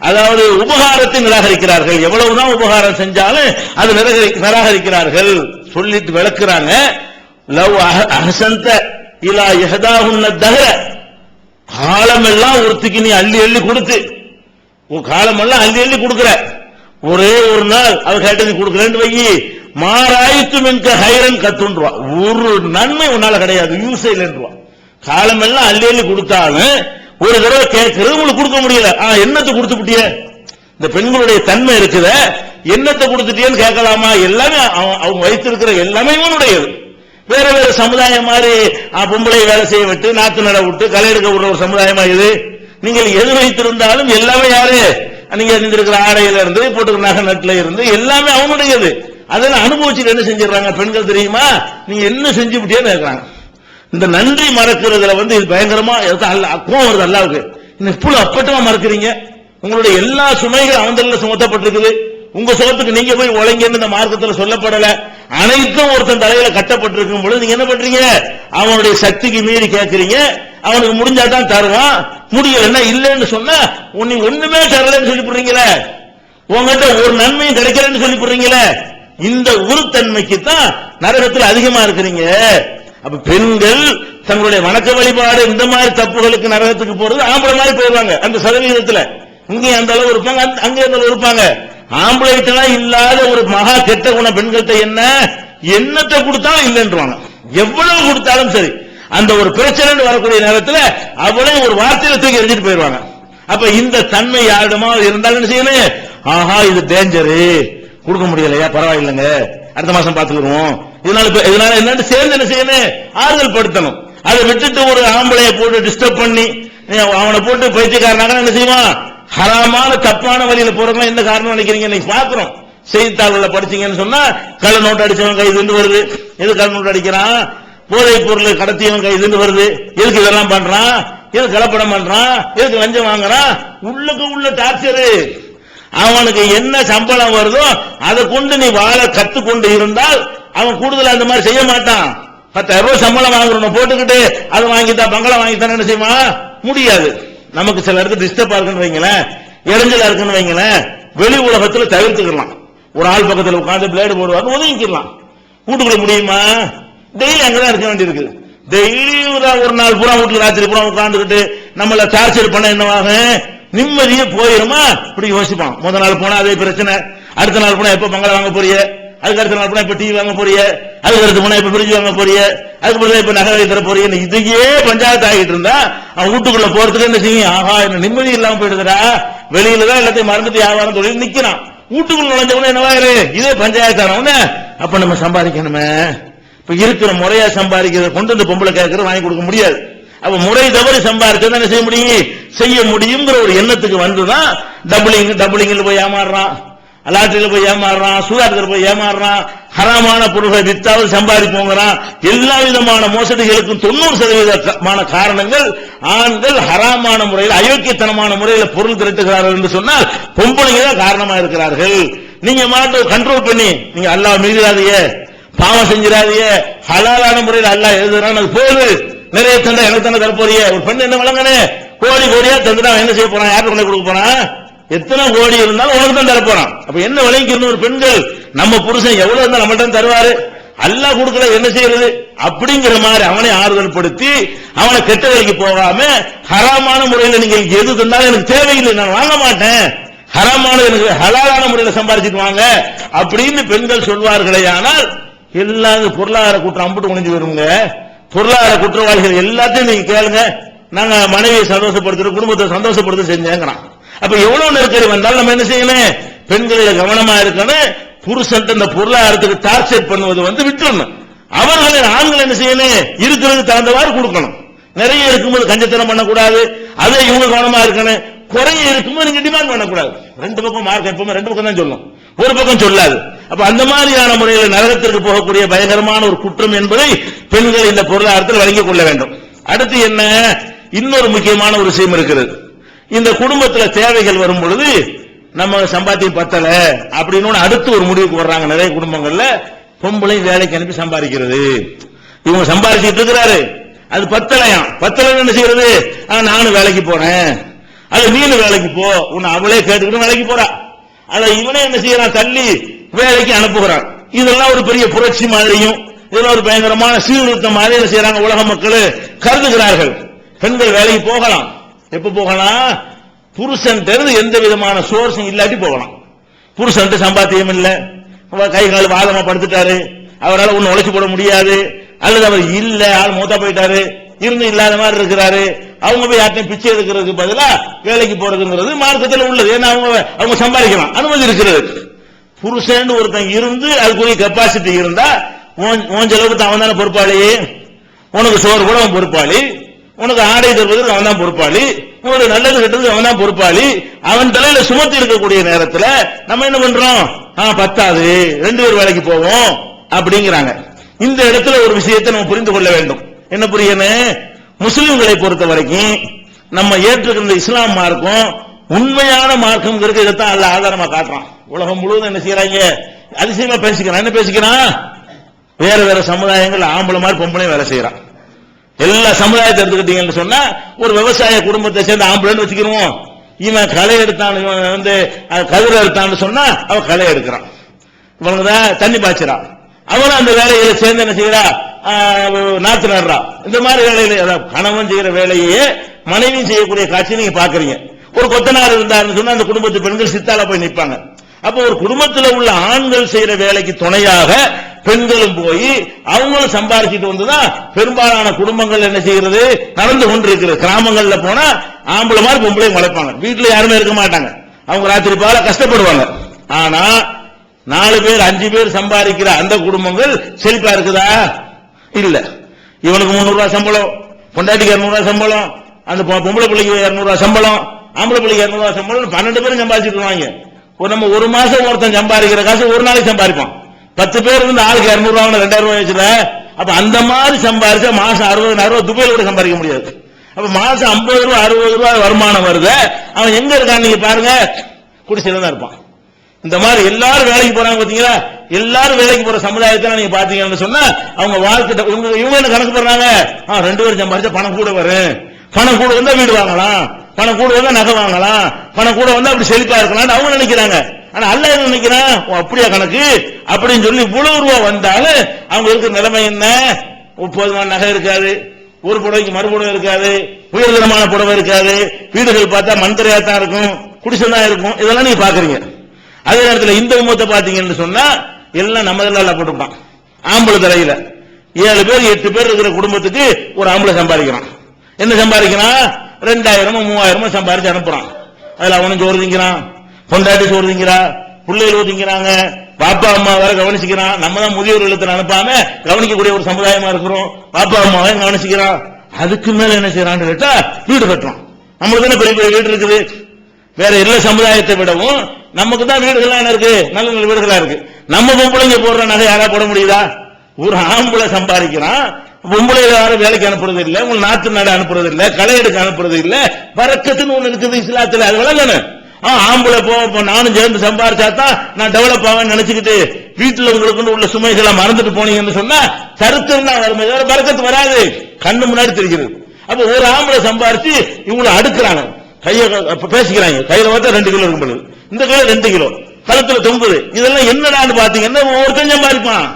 அதாவது உபகாரத்தை நிராகரிக்கிறார்கள். எவ்வளவுதான் உபகாரம் செஞ்சாலும் அது நிராகரிக்கிறார்கள். சொல்லிட்டு விளக்குறாங்க. லவ் அகசந்த அஹசந்த இலா உன்ன தகர காலமெல்லாம் ஒருத்துக்கு நீ அள்ளி அள்ளி கொடுத்து உன் காலமெல்லாம் அள்ளி அள்ளி கொடுக்குற. ஒரே ஒரு நாள் அவ கேட்டது கொடுக்குறேன்னு வை மாறாயித்து மின்க ஹைரன் கத்துன்றுவா. ஒரு நன்மை உன்னால கிடையாது. யூஸ் இல்லைன்றுவா காலமெல்லாம் அள்ளி அள்ளி கொடுத்தாலும் ஒரு தடவை கேட்கறது உங்களுக்கு கொடுக்க முடியல. ஆ என்னத்தை கொடுத்து விட்டிய? இந்த பெண்களுடைய தன்மை இருக்குத என்னத்தை கொடுத்துட்டியன்னு கேட்கலாமா? எல்லாமே அவ- அவங்க வைத்திருக்கிற எல்லாமே இவனுடையது வேற வேற சமுதாயம் மாதிரி ஆ, பொம்பளை வேலை செய்ய விட்டு நாத்து நட விட்டு களை எடுக்க விடுற ஒரு சமுதாயமா இது? நீங்கள் எது வைத்திருந்தாலும் எல்லாமே யாரு? நீங்க அணிந்திருக்கிற ஆடையில இருந்து போட்டுக்கிற நகை நட்டுல இருந்து எல்லாமே அவனுடையது அதெல்லாம் அனுபவிச்சுட்டு என்ன செஞ்சிடறாங்க? பெண்கள் தெரியுமா? நீங்க என்ன செஞ்சு விட்டியன்னு கேட்கறாங்க. இந்த நன்றி மறக்கிறதுல வந்து இது பயங்கரமா எதுக்கு கோவம் வருது அல்லாவுக்கு இன்னும் இப்படி அப்பட்டமா மறக்கிறீங்க? உங்களுடைய எல்லா சுமைகள் அவந்தல்ல சுமத்தப்பட்டிருக்குது. உங்க சுகத்துக்கு நீங்க போய் உழைங்கன்னு இந்த மார்க்கத்தில் சொல்லப்படல. அனைத்தும் ஒருத்தன் தலையில கட்டப்பட்டிருக்கும் பொழுது நீங்க என்ன பண்றீங்க? அவனுடைய சக்திக்கு மீறி கேட்கறீங்க. அவனுக்கு முடிஞ்சாதான் தருவான். முடியலன்னா இல்லைன்னு சொன்னா உன்னை ஒண்ணுமே தரலன்னு சொல்லி போடுறீங்களே. உங்ககிட்ட ஒரு நன்மையும் கிடைக்கலன்னு சொல்லி போடுறீங்களே. இந்த உருத்தன்மைக்கு தான் நரகத்தில் அதிகமா இருக்கிறீங்க. அப்ப பெண்கள் தங்களுடைய வணக்க வழிபாடு இந்த மாதிரி தப்புகளுக்கு நரகத்துக்கு போறது ஆம்பளை மாதிரி போயிடுவாங்க அந்த சதவீதத்துல. இங்கே அந்த அளவு இருப்பாங்க அந்த- அங்கே அந்த அளவு இருப்பாங்க. ஆம்பளைகிட்டலாம் இல்லாத ஒரு மகா கெட்ட குண பெண்கள்கிட்ட என்ன? என்னத்தை கொடுத்தாலும் இல்லைன்றாங்க எவ்வளவு கொடுத்தாலும் சரி. அந்த ஒரு பிரச்சனை வரக்கூடிய நேரத்துல அவளே ஒரு வார்த்தையில தூக்கி எரிஞ்சிட்டு போயிடுவாங்க. அப்ப இந்த தன்மை யாரிடமா இருந்தாலும் என்ன செய்யணும்? ஆஹா இது டேஞ்சரு கொடுக்க முடியலையா? பரவாயில்லைங்க. அடுத்த மாசம் பாத்துக்கிறோம் இதனால இப்ப- இதனால என்னன்னு சேர்ந்து என்ன செய்யணும்? ஆறுதல் படுத்தணும். அதை விட்டுட்டு ஒரு ஆம்பளைய போட்டு டிஸ்டர்ப் பண்ணி அவனை போட்டு பயிற்சிக்காரனாக என்ன செய்வான்? ஹராமான தப்பான வழியில போறவங்க என்ன காரணம் நினைக்கிறீங்க? இன்னைக்கு பாக்குறோம் செய்தித்தாள்களை படிச்சீங்கன்னு சொன்னா கள்ள நோட்டு அடிச்சவன் கைதுன்னு வருது. எது கள்ள நோட்டு அடிக்கிறான்? போதைப் பொருள் கடத்தியவன் கைதுன்னு வருது. எதுக்கு இதெல்லாம் பண்றான்? எது கலப்படம் பண்றான்? எதுக்கு லஞ்சம் வாங்குறான்? உள்ளுக்கு உள்ள டார்ச்சரு அவனுக்கு என்ன சம்பளம் வருதோ அதை கொண்டு நீ வாழ கத்துக்கொண்டு இருந்தால் அவன் கூடுதலா அந்த மாதிரி செய்ய மாட்டான். பத்தாயிரம் ரூபாய் சம்பளம் வாங்குறோம் போட்டுக்கிட்டு அதை வாங்கித்தான் பங்களா வாங்கித்தான் என்ன செய்வான்? முடியாது. நமக்கு சில இடத்துல டிஸ்டர்பா இருக்குன்னு வைங்களேன். இடைஞ்சலா இருக்குன்னு வைங்களேன். வெளி உலகத்துல தவிர்த்துக்கலாம். ஒரு ஆள் பக்கத்துல உட்காந்து பிளேடு போடுவாங்க ஒதுங்கிக்கலாம். வீட்டுக்குள்ள முடியுமா? டெய்லி அங்கதான் இருக்க வேண்டியிருக்கு. டெய்லி ஒரு ஒரு நாள் பூரா வீட்டுல ராத்திரி பூரா உட்காந்துக்கிட்டு நம்மள டார்ச்சர் பண்ண என்னவாக? நிம்மதியே போயிருமா? இப்படி யோசிப்பான். முதல் நாள் போனா அதே பிரச்சனை. அடுத்த நாள் போனா எப்ப பங்களம் வாங்க போறிய? அதுக்கு அடுத்த நாள் இப்ப டிவி வாங்க போறிய? அதுக்கு அடுத்த போனா இப்ப ஃப்ரிட்ஜ் வாங்க போறிய? அதுக்கு பிறகு இப்ப நகை வைத்திர போறிய? இதையே பஞ்சாயத்து ஆகிட்டு இருந்தா அவன் வீட்டுக்குள்ள போறதுக்கு என்ன செய்யும்? ஆஹா என்ன நிம்மதி இல்லாம போயிடுதுடா. வெளியில தான் எல்லாத்தையும் மறந்துட்டு வியாபாரம் தொழில் நிக்கிறான். வீட்டுக்குள்ள நுழைஞ்சவன என்னவாயிரு இதே பஞ்சாயத்தானவன அப்ப நம்ம சம்பாதிக்கணுமே. இப்ப இருக்கிற முறையா சம்பாதிக்கிறத கொண்டு வந்து பொம்பளை கேட்கறது வாங்கி கொடுக்க முடியாது. அப்ப முறை தவறி சம்பாதிச்சு என்ன செய்ய முடியும்? செய்ய முடியுங்கிற ஒரு எண்ணத்துக்கு வந்துதான் டபுளிங் டபுளிங்ல போய் ஏமாறுறான். லாட்டரியில போய் ஏமாறுறான் சூதாட்டத்தில் போய் ஏமாறுறான் ஹராமான பொருள்களை வித்தாவது சம்பாதிப்போங்கிறான். எல்லா விதமான மோசடிகளுக்கும் தொண்ணூறு சதவீதமான காரணங்கள் ஆண்கள் ஹராமான முறையில் அயோக்கியத்தனமான முறையில் பொருள் திரட்டுகிறார்கள் என்று சொன்னால் பொம்பளைங்க தான் காரணமா இருக்கிறார்கள். நீங்க மாட்டு கண்ட்ரோல் பண்ணி நீங்க அல்லாஹ் மீறாதீங்க பாவம் செஞ்சிடாதீங்க. ஹலாலான முறையில் அல்லாஹ் எழுதுறான் அது போகுது நிறைய தண்டை எனக்கு தண்டை தரப்போறிய. ஒரு பெண் என்ன வழங்கனே? கோடி கோடியா தந்துடா என்ன செய்ய போறான்? யாருக்கு கொண்டு கொடுக்க போறான்? எத்தனை கோடி இருந்தாலும் உனக்கு தான் தரப்போறான். அப்ப என்ன விளைவிக்கணும் ஒரு பெண்கள் நம்ம புருஷன் எவ்வளவு இருந்தா நம்மள்ட்ட தருவாரு? அல்லா கொடுக்கல என்ன செய்யறது? அப்படிங்கிற மாதிரி அவனை ஆறுதல் படுத்தி அவனை கெட்ட வேலைக்கு போகாம ஹராமான முறையில் நீங்க எது தந்தாலும் எனக்கு தேவையில்லை நான் வாங்க மாட்டேன். ஹராமான எனக்கு ஹலாலான முறையில் சம்பாதிச்சிட்டு வாங்க அப்படின்னு பெண்கள் சொல்வார்களே ஆனால் எல்லாம் பொருளாதார குற்றம் அம்பிட்டு முடிஞ்சு வருங்க. பொருளாதார குற்றவாளிகள் எல்லாத்தையும் நீங்க கேளுங்க. நாங்க மனைவியை சந்தோஷப்படுத்துறோம் குடும்பத்தை சந்தோஷப்படுத்த செஞ்சேங்கிறான். அப்ப எவ்வளவு நெருக்கடி வந்தாலும் நம்ம என்ன செய்யணும்? பெண்களில கவனமா இருக்கணும். புருஷன் இந்த பொருளாதாரத்துக்கு டார்ச்சர் பண்ணுவது வந்து விட்டுறணும். அவர்களை ஆண்கள் என்ன செய்யணும்? இருக்கிறது தகுந்தவாறு கொடுக்கணும். நிறைய இருக்கும்போது கஞ்சத்தனம் பண்ணக்கூடாது. அதை இவங்க கவனமா இருக்கணும். குறைய இருக்கும்போது நீங்க டிமாண்ட் பண்ணக்கூடாது. ரெண்டு பக்கம் மார்க் எப்பவுமே ரெண்டு பக்கம் தான் சொல்லும். ஒரு பக்கம் சொல்லாது. அப்ப அந்த மாதிரியான முறையில் நரகத்திற்கு போகக்கூடிய பயங்கரமான ஒரு குற்றம் என்பதை பெண்கள் இந்த பொருளாதாரத்தில் வழங்கிக் கொள்ள வேண்டும். அடுத்து என்ன? இன்னொரு முக்கியமான ஒரு விஷயம் இருக்கிறது. இந்த குடும்பத்துல தேவைகள் வரும் பொழுது நம்ம சம்பாத்தியம் பத்தல அப்படின்னு அடுத்து ஒரு முடிவுக்கு வர்றாங்க நிறைய குடும்பங்கள்ல பொம்பளை வேலைக்கு அனுப்பி சம்பாதிக்கிறது. இவங்க சம்பாதிச்சுட்டு இருக்கிறாரு. அது பத்தலையாம். பத்தலை என்ன செய்யறது? நானும் வேலைக்கு போறேன். அது நீனு வேலைக்கு போ. உன்னை அவளே கேட்டுக்கிட்டு வேலைக்கு போறா. அதை இவனே என்ன செய்யறான்? தள்ளி வேலைக்கு அனுப்புகிறான். இதெல்லாம் ஒரு பெரிய புரட்சி மாதிரியும் இதெல்லாம் ஒரு பயங்கரமான சீர்திருத்தம் மாதிரி என்ன செய்யறாங்க உலக மக்கள்? கருதுகிறார்கள். பெண்கள் வேலைக்கு போகலாம். எப்ப போகலாம்? புருஷன் எந்த விதமான சோர்ஸும் இல்லாட்டி போகலாம். புருஷன் சம்பாத்தியம் இல்ல. கை கால் வாதமா படுத்துட்டாரு. அவரால் ஒன்னும் உழைச்சு போட முடியாது. அல்லது அவர் இல்ல ஆள் மூத்தா போயிட்டாரு. இருந்து இல்லாத மாதிரி இருக்கிறாரு. அவங்க போய் யார்ட்டையும் பிச்சை எடுக்கிறதுக்கு பதிலா வேலைக்கு போறதுங்கிறது மார்க்கத்தில் உள்ளது. ஏன்னா அவங்க அவங்க சம்பாதிக்கலாம். அனுமதி இருக்கிறது. புருஷன் ஒருத்தன் இருந்து அதுக்குரிய கெப்பாசிட்டி இருந்தா உன் உன் செலவுக்கு அவன் தானே பொறுப்பாளி. உனக்கு சோறு கூட அவன் பொறுப்பாளி. உனக்கு ஆடை தருவதற்கு அவன் தான் பொறுப்பாளி. உனக்கு நல்லது கெட்டதுக்கு அவன் தான் பொறுப்பாளி. அவன் தலையில சுமத்தி இருக்கக்கூடிய நேரத்துல நம்ம என்ன பண்றோம்? ஆ பத்தாது. ரெண்டு பேர் வேலைக்கு போவோம் அப்படிங்கிறாங்க. இந்த இடத்துல ஒரு விஷயத்தை நம்ம புரிந்து கொள்ள வேண்டும். என்ன புரியணும் முஸ்லிம்களை பொறுத்த வரைக்கும் நம்ம ஏற்றுக்கிற இஸ்லாம் மார்க்கம் உண்மையான மார்க்கம் இதைத்தான் அல்ல ஆதாரமா காட்டுறான். உலகம் முழுவதும் என்ன செய்யறாங்க அதிசயமா பேசிக்கிறான். என்ன பேசிக்கிறான்? வேற வேற சமுதாயங்கள் ஆம்பளை மாதிரி பொம்பளையும் வேலை செய்யறான் எல்லா சமுதாயத்தை எடுத்துக்கிட்டீங்கன்னு சொன்னா ஒரு விவசாய குடும்பத்தை சேர்ந்து ஆம்பளைன்னு வச்சுக்கிறோம் இவன் களை எடுத்தான் இவன் வந்து அஹ், கதிரை எடுத்தான்னு சொன்னா அவன் களை எடுக்கிறான். இவனுக்கு தான் தண்ணி பாய்ச்சிறான் அவனும் அந்த வேலையில சேர்ந்து என்ன செய்யறா? நாத்து நடுறா. இந்த மாதிரி வேலையில கணவன் செய்யற வேலையே மனைவியும் செய்யக்கூடிய காட்சி நீங்க பாக்குறீங்க. ஒரு கொத்தனார் இருந்தாருன்னு சொன்னா அந்த குடும்பத்து பெண்கள் சித்தால போய் நிற்பாங்க அப்ப ஒரு குடும்பத்தில் உள்ள ஆண்கள் செய்யற வேலைக்கு துணையாக பெண்களும் போய் அவங்களும் சம்பாரிச்சிட்டு வந்துதான் பெரும்பாலான குடும்பங்கள் என்ன செய்யறது நடந்து கொண்டிருக்கிறது. கிராமங்கள்ல போனா ஆம்பளை மாதிரி பொம்பளை முளைப்பாங்க வீட்டுல யாருமே இருக்க மாட்டாங்க. அவங்க ராத்திரி பால கஷ்டப்படுவாங்க. ஆனா நாலு பேர் அஞ்சு பேர் சம்பாதிக்கிற அந்த குடும்பங்கள் செழிப்பா இருக்குதா? இல்ல. இவனுக்கு முந்நூறு ரூபாய் சம்பளம் பொண்டாட்டிக்கு இரநூறுவா சம்பளம் அந்த பொம்பளை பிள்ளைக்கு இரநூறுவா சம்பளம் ஆம்பளை பிள்ளைக்கு இரநூறுவா சம்பளம் பன்னெண்டு பேரும் சம்பாதிச்சிட்டு இருவாங்க ஒரு நம்ம ஒரு மாசம் ஒருத்தன் சம்பாதிக்கிற காசு ஒரு நாளைக்கு சம்பாதிப்பான். பத்து பேர் இருந்து ஆளுக்கு இரநூறுவா ரெண்டாயிரம் ரூபாய் வச்சுல அப்ப அந்த மாதிரி சம்பாதிச்சா மாசம் அறுபதாயிரம் ரூபாய் துபாயில் கூட சம்பாதிக்க முடியாது. அப்ப மாசம் ஐம்பது ரூபாய் அறுபது ரூபாய் வருமானம் வருது. அவன் எங்க இருக்கான் நீங்க பாருங்க. குடிசையில தான் இருப்பான். இந்த மாதிரி எல்லாரும் வேலைக்கு போறாங்க பாத்தீங்களா? எல்லாரும் வேலைக்கு போற சமுதாயத்தை நீங்க பாத்தீங்கன்னு சொன்னா அவங்க வாழ்க்கை இவங்க இவங்க என்ன கணக்கு போடுறாங்க? ஆ, ரெண்டு பேரும் சம்பாதிச்சா பணம் கூட வரும். பணம் கூட வந்தா வீடு வாங்கலாம். பணம் கூட வந்தா நகை வாங்கலாம். பணம் கூட வந்தா அப்படி செழிப்பா இருக்கலாம் அவங்க நினைக்கிறாங்க. ஆனா அல்ல என்ன நினைக்கிறான்? அப்படியா கணக்கு? அப்படின்னு சொல்லி இவ்வளவு ரூபா வந்தாலும் அவங்க இருக்கிற நிலைமை என்ன? போதுமான நகை இருக்காது ஒரு புடவைக்கு மறுபுடவை இருக்காது உயர்தரமான புடவை இருக்காது. வீடுகள் பார்த்தா மந்திரையா தான் இருக்கும் குடிசை தான் இருக்கும். இதெல்லாம் நீங்க பாக்குறீங்க அதே நேரத்தில் இந்த உமத்தை பாத்தீங்கன்னு சொன்னா எல்லாம் நம்ம எல்லாம் போட்டுப்பான் ஆம்பளை தலையில. ஏழு பேர் எட்டு பேர் இருக்கிற குடும்பத்துக்கு ஒரு ஆம்பளை சம்பாதிக்கிறான். என்ன சம்பாதிக்கிறான்? ரெண்டாயிரமோ மூவாயிரமோ சம்பாதிச்சு அனுப்புறான். அதுல அவனும் சோறு திங்கிறான். பொண்டாட்டி சோறு திங்கிறா பிள்ளைகள் ஊதிங்கிறாங்க பாப்பா அம்மா வேற கவனிச்சுக்கிறான். நம்ம தான் முதியோர் இல்லத்தில் அனுப்பாம கவனிக்கக்கூடிய ஒரு சமுதாயமா இருக்கிறோம். பாப்பா அம்மாவை கவனிச்சுக்கிறான் அதுக்கு மேல என்ன செய்யறான்னு கேட்டா வீடு கட்டுறோம். நம்மளுக்கு தானே பெரிய பெரிய வீடு இருக்குது? வேற எல்லா சமுதாயத்தை விடவும் நமக்கு தான் வீடுகள்லாம் என்ன இருக்கு? நல்ல நல்ல வீடுகளா இருக்கு. நம்ம பொம்பளைங்க போடுற நகை யாரா போட முடியுதா? ஒரு ஆம்பளை சம்பாதிக்கிறான். பொம்பளை யாரும் வேலைக்கு அனுப்புறது இல்லை உங்க நாட்டு நாடு அனுப்புறது இல்லை களை எடுக்க அனுப்புறது இல்லை வரக்கத்துன்னு ஒண்ணு இருக்குது இஸ்லாத்துல. அது விளங்கணும் ஆம்பளை போ நானும் சேர்ந்து சம்பாரிச்சாதான் நான் டெவலப் ஆவேன் நினைச்சுக்கிட்டு வீட்டுல உங்களுக்கு உள்ள சுமைகளை மறந்துட்டு போனீங்கன்னு சொன்னா கருத்து தான் வரும் வேற பறக்கத்து வராது. கண்ணு முன்னாடி தெரிகிறது. அப்ப ஒரு ஆம்பளை சம்பாரிச்சு இவங்களை அடுக்கிறாங்க. கைய பேசிக்கிறாங்க. கையில பார்த்தா ரெண்டு கிலோ இருக்கும் பொழுது. இந்த கையில ரெண்டு கிலோ. கழுத்துல தொங்குது இதெல்லாம் என்னடான்னு பாத்தீங்கன்னா ஒருத்தன் சம்பாதிப்பான்.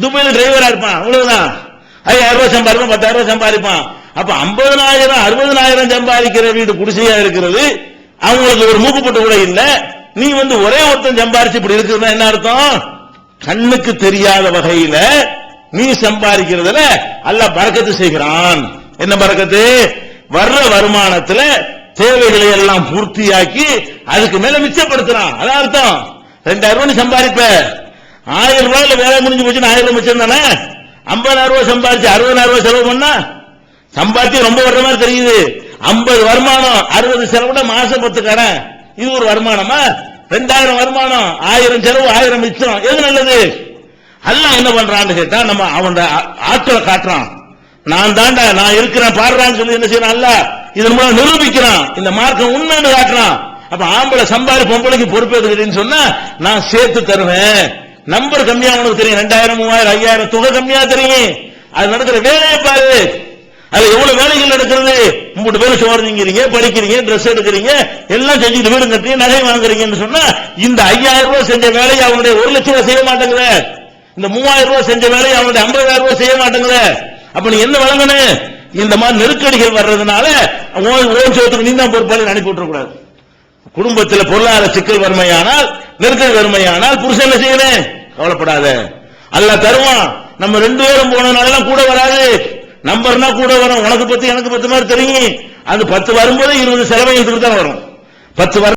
துபாயில டிரைவரா இருப்பான். அவ்வளவுதான். ஐயாயிரம் ரூபாய் சம்பாதிப்பான் பத்தாயிரம் ரூபாய் சம்பாதிப்பான். அப்ப ஐம்பதனாயிரம் அறுபதனாயிரம் சம்பாதிக்கிற வீடு குடிசையா இருக்கிறது. அவங்களுக்கு ஒரு மூக்குப்பட்டு கூட இல்ல. நீ வந்து ஒரே ஒருத்தன் சம்பாரிச்சு இப்படி இருக்குதுன்னா என்ன அர்த்தம்? கண்ணுக்கு தெரியாத வகையில நீ சம்பாதிக்கிறதுல அல்ல பறக்கத்து செய்கிறான். என்ன பறக்கத்து? வர்ற வருமானத்துல தேவைகளை எல்லாம் பூர்த்தியாக்கி அதுக்கு மேல மிச்சப்படுத்துறான். அதான் அர்த்தம். ரெண்டாயிரம் ரூபாய் நீ சம்பாதிப்ப. ஆயிரம் ரூபாயில வேலை முடிஞ்சு போச்சுன்னு ஆயிரம் ரூபாய் மிச்சம் தானே? ஐம்பதாயிரம் ரூபாய் சம்பாதிச்சு அறுபதாயிரம் ரூபாய் செலவு பண்ணா? சம்பாத்தியம் ரொம்ப வர்ற மாதிரி தெரியுது. ஐம்பது வருமானம் அறுபது செலவுட மாசம் பத்து கடன் இது ஒரு வருமானமா? ரெண்டாயிரம் வருமானம் ஆயிரம் செலவு ஆயிரம் மிச்சம். எது நல்லது? அல்லாஹ் என்ன பண்றான்னு கேட்டா நம்ம அவன் ஆட்களை காட்டுறான். நான் தாண்டா நான் இருக்கிறேன் பாடுறான்னு சொல்லி என்ன செய்யறான் அல்ல இதன் மூலம் நிரூபிக்கிறான். இந்த மார்க்கம் உண்மைன்னு காட்டுறான். அப்ப ஆம்பளை சம்பாதி பொம்பளைக்கு பொறுப்பேற்றுக்கிறேன்னு சொன்னா நான் சேர்த்து தருவேன். நம்பர் கம்மியா உனக்கு தெரியும். ரெண்டாயிரம் மூவாயிரம் ஐயாயிரம் தொகை கம்மியா தெரியும். அது நடக்கிற வேலையை பாரு. அது எவ்வளவு வேலைகள் நடக்கிறது? மூணு பேரும் சோறு திங்கிறீங்க படிக்கிறீங்க ட்ரெஸ் எடுக்கிறீங்க எல்லாம் செஞ்சுட்டு வீடு கட்டி நகை வாங்குறீங்கன்னு சொன்னா இந்த ஐயாயிரம் ரூபாய் செஞ்ச வேலையை அவனுடைய ஒரு லட்சம் ரூபாய் செய்ய மாட்டேங்கிற இந்த மூவாயிரம் ரூபாய் செஞ்ச வேலையை அவனுடைய ஐம்பதாயிரம் ரூபாய் செய்ய மாட்டேங்கிற அப்ப நீ என்ன வழங்கணும்? இந்த மாதிரி நெருக்கடிகள் வர்றதுனால ஓன் சோத்துக்கு நீ தான் பொறுப்பாளி அனுப்பி விட்டுறக்கூடாது. குடும்பத்தில் பொருளாதார சிக்கல் வறுமையானால் நெருக்கடி வறுமையானால் புருஷன் என்ன செய்யணும்? கவலைப்படாத. அல்ல தருவான் நம்ம ரெண்டு பேரும் போனதுனால கூட வராது. நம்பர்னா கூட வரும். உனக்கு பத்து எனக்கு பத்து மாதிரி தெரியும். அந்த பத்து வரும்போது இருபது செலவை தான் வரும். பத்து வரும்